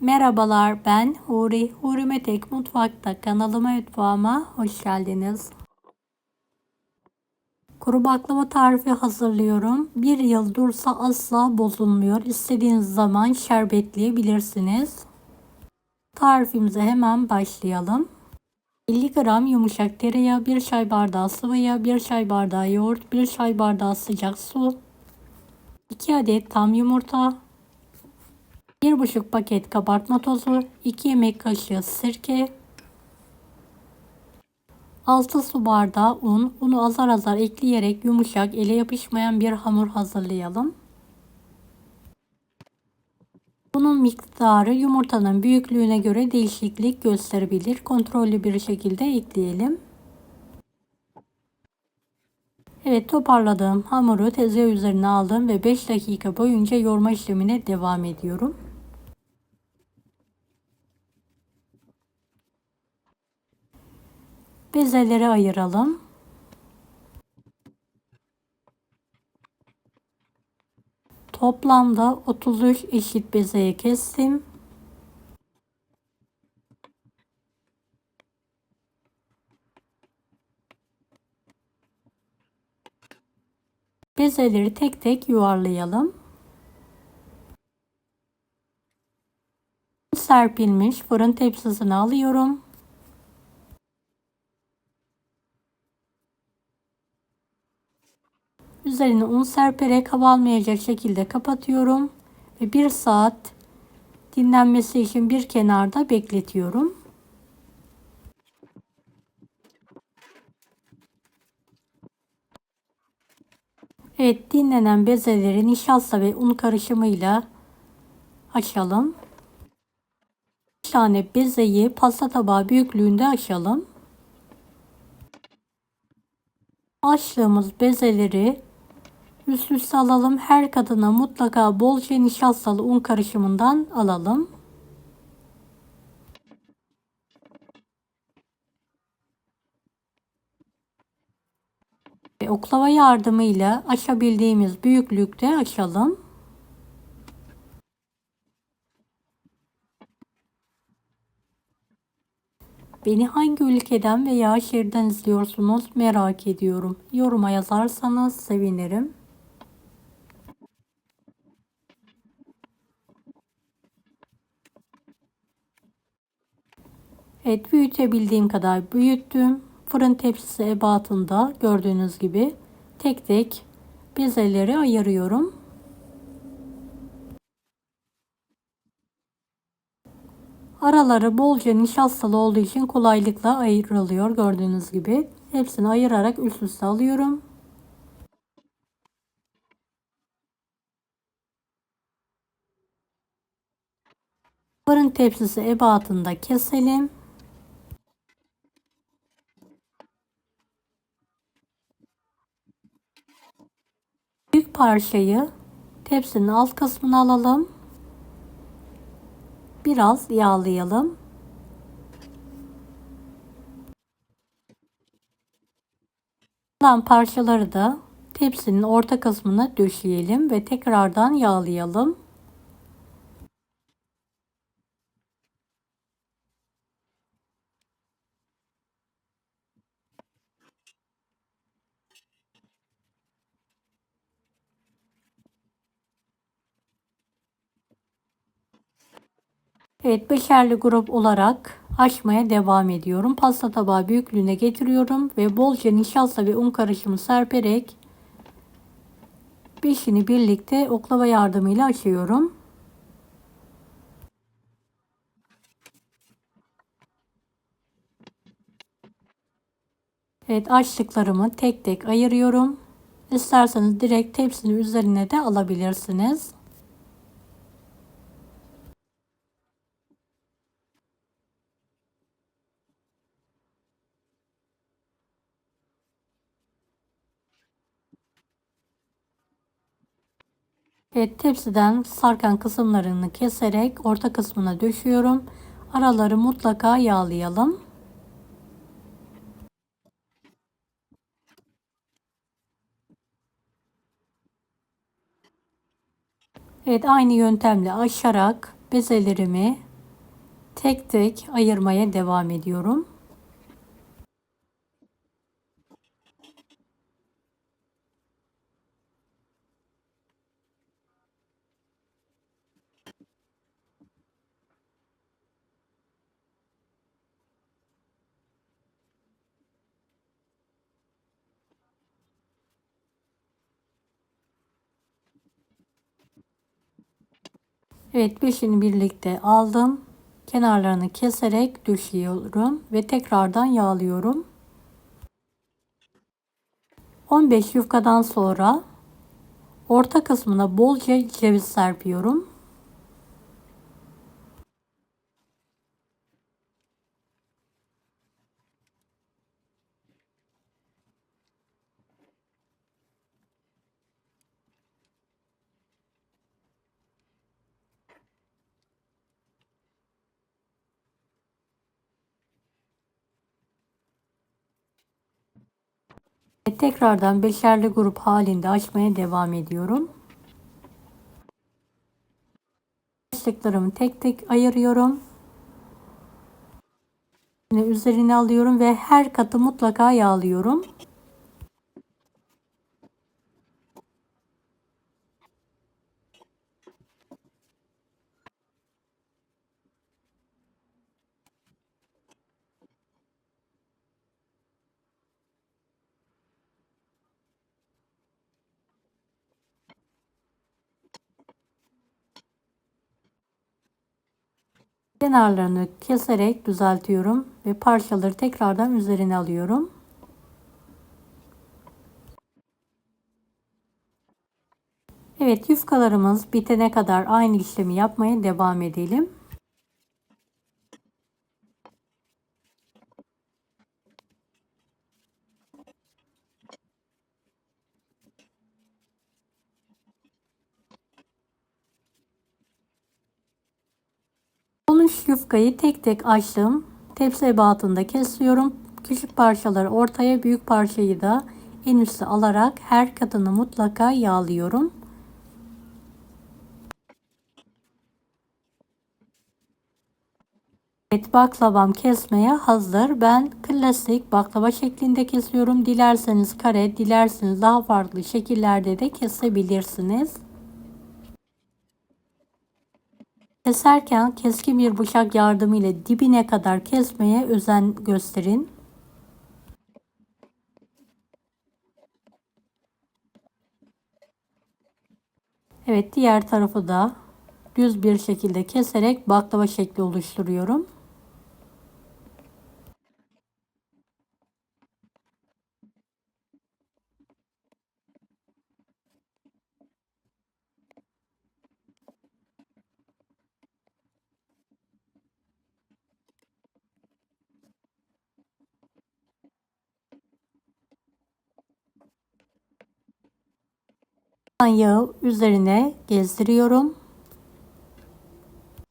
Merhabalar ben Huri. Huri Metek Mutfak'ta kanalıma mutfağıma hoş geldiniz. Kuru baklava tarifi hazırlıyorum. Bir yıl dursa asla bozulmuyor. İstediğiniz zaman şerbetleyebilirsiniz. Tarifimize hemen başlayalım. 50 gram yumuşak tereyağı, 1 çay bardağı sıvı yağ, 1 çay bardağı yoğurt, 1 çay bardağı sıcak su, 2 adet tam yumurta, 1,5 paket kabartma tozu, 2 yemek kaşığı sirke, 6 su bardağı un. Unu azar azar ekleyerek yumuşak, ele yapışmayan bir hamur hazırlayalım. Bunun miktarı yumurtanın büyüklüğüne göre değişiklik gösterebilir. Kontrollü bir şekilde ekleyelim. Evet toparladığım hamuru tezgah üzerine aldım ve 5 dakika boyunca yoğurma işlemine devam ediyorum. Bezeleri ayıralım. Toplamda 33 eşit bezeye kestim. Bezeleri tek tek yuvarlayalım. Serpilmiş fırın tepsisine alıyorum. Üzerine un serperek hava şekilde kapatıyorum. Ve bir saat dinlenmesi için bir kenarda bekletiyorum. Evet dinlenen bezeleri nişasta ve un karışımıyla açalım. Bir tane bezeyi pasta tabağı büyüklüğünde açalım. Açtığımız bezeleri Üst üste alalım. Her kadına mutlaka bolca nişastalı un karışımından alalım. Oklava yardımıyla açabildiğimiz büyüklükte açalım. Beni hangi ülkeden veya şehirden izliyorsunuz merak ediyorum. Yoruma yazarsanız sevinirim. Evet büyütebildiğim kadar büyüttüm. Fırın tepsisi ebatında gördüğünüz gibi tek tek bezeleri ayırıyorum. Araları bolca nişastalı olduğu için kolaylıkla ayrılıyor gördüğünüz gibi. Hepsini ayırarak üst üste alıyorum. Fırın tepsisi ebatında keselim. Büyük parçayı tepsinin alt kısmına alalım. Biraz yağlayalım. Kalan parçaları da tepsinin orta kısmına döşeyelim ve tekrardan yağlayalım. Evet beşerli grup olarak açmaya devam ediyorum. Pasta tabağı büyüklüğüne getiriyorum ve bolca nişasta ve un karışımı serperek beşini birlikte oklava yardımıyla açıyorum. Evet açtıklarımı tek tek ayırıyorum. İsterseniz direkt tepsinin üzerine de alabilirsiniz. Evet tepsiden sarkan kısımlarını keserek orta kısmına döşüyorum. Araları mutlaka yağlayalım. Evet aynı yöntemle açarak bezelerimi Tek tek ayırmaya devam ediyorum. Evet beşini birlikte aldım. Kenarlarını keserek düşüyorum ve tekrardan yağlıyorum. 15 yufkadan sonra orta kısmına bolca ceviz serpiyorum. Ve tekrardan beşerli grup halinde açmaya devam ediyorum. Başlıklarımı tek tek ayırıyorum. Üzerine alıyorum ve her katı mutlaka yağlıyorum. Kenarlarını keserek düzeltiyorum ve parçaları tekrardan üzerine alıyorum. Evet yufkalarımız bitene kadar aynı işlemi yapmaya devam edelim. Yufkayı tek tek açtım. Tepsi ebatında kesiyorum. Küçük parçaları ortaya, büyük parçayı da en üste alarak her katını mutlaka yağlıyorum. Evet baklavam kesmeye hazır. Ben klasik baklava şeklinde kesiyorum. Dilerseniz kare, dilerseniz daha farklı şekillerde de kesebilirsiniz. Keserken keskin bir bıçak yardımıyla dibine kadar kesmeye özen gösterin. Evet diğer tarafı da düz bir şekilde keserek baklava şekli oluşturuyorum. Yağı üzerine gezdiriyorum.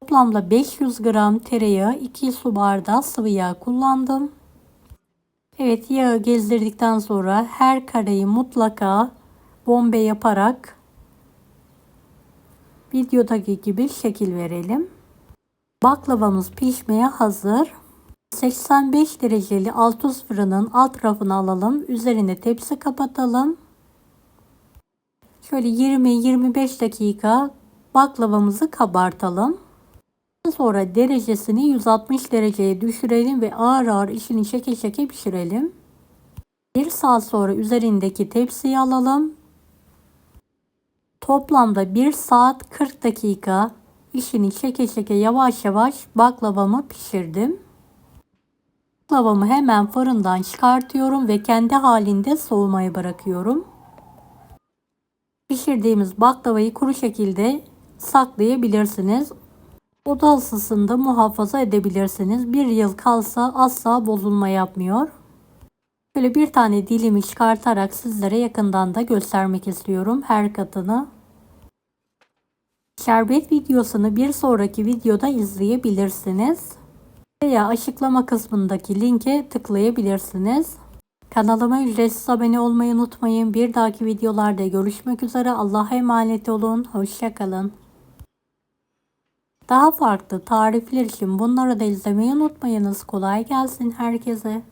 Toplamda 500 gram tereyağı 2 su bardağı sıvı yağ kullandım. Evet yağı gezdirdikten sonra her kareyi mutlaka bombe yaparak videodaki gibi şekil verelim. Baklavamız pişmeye hazır. 85 dereceli alt üst fırının alt rafını alalım. Üzerine tepsi kapatalım. Şöyle 20-25 dakika baklavamızı kabartalım. Sonra derecesini 160 dereceye düşürelim ve ağır ağır işini çeke çeke pişirelim. Bir saat sonra üzerindeki tepsiyi alalım. Toplamda 1 saat 40 dakika işini çeke çeke yavaş yavaş baklavamı pişirdim. Baklavamı hemen fırından çıkartıyorum ve kendi halinde soğumaya bırakıyorum. Pişirdiğimiz baklavayı kuru şekilde saklayabilirsiniz. Oda ısısında muhafaza edebilirsiniz. Bir yıl kalsa asla bozulma yapmıyor. Böyle bir tane dilimi çıkartarak sizlere yakından da göstermek istiyorum her katını. Şerbet videosunu bir sonraki videoda izleyebilirsiniz. Veya açıklama kısmındaki linke tıklayabilirsiniz. Kanalıma ücretsiz abone olmayı unutmayın. Bir dahaki videolarda görüşmek üzere. Allah'a emanet olun. Hoşçakalın. Daha farklı tarifler için bunları da izlemeyi unutmayınız. Kolay gelsin herkese.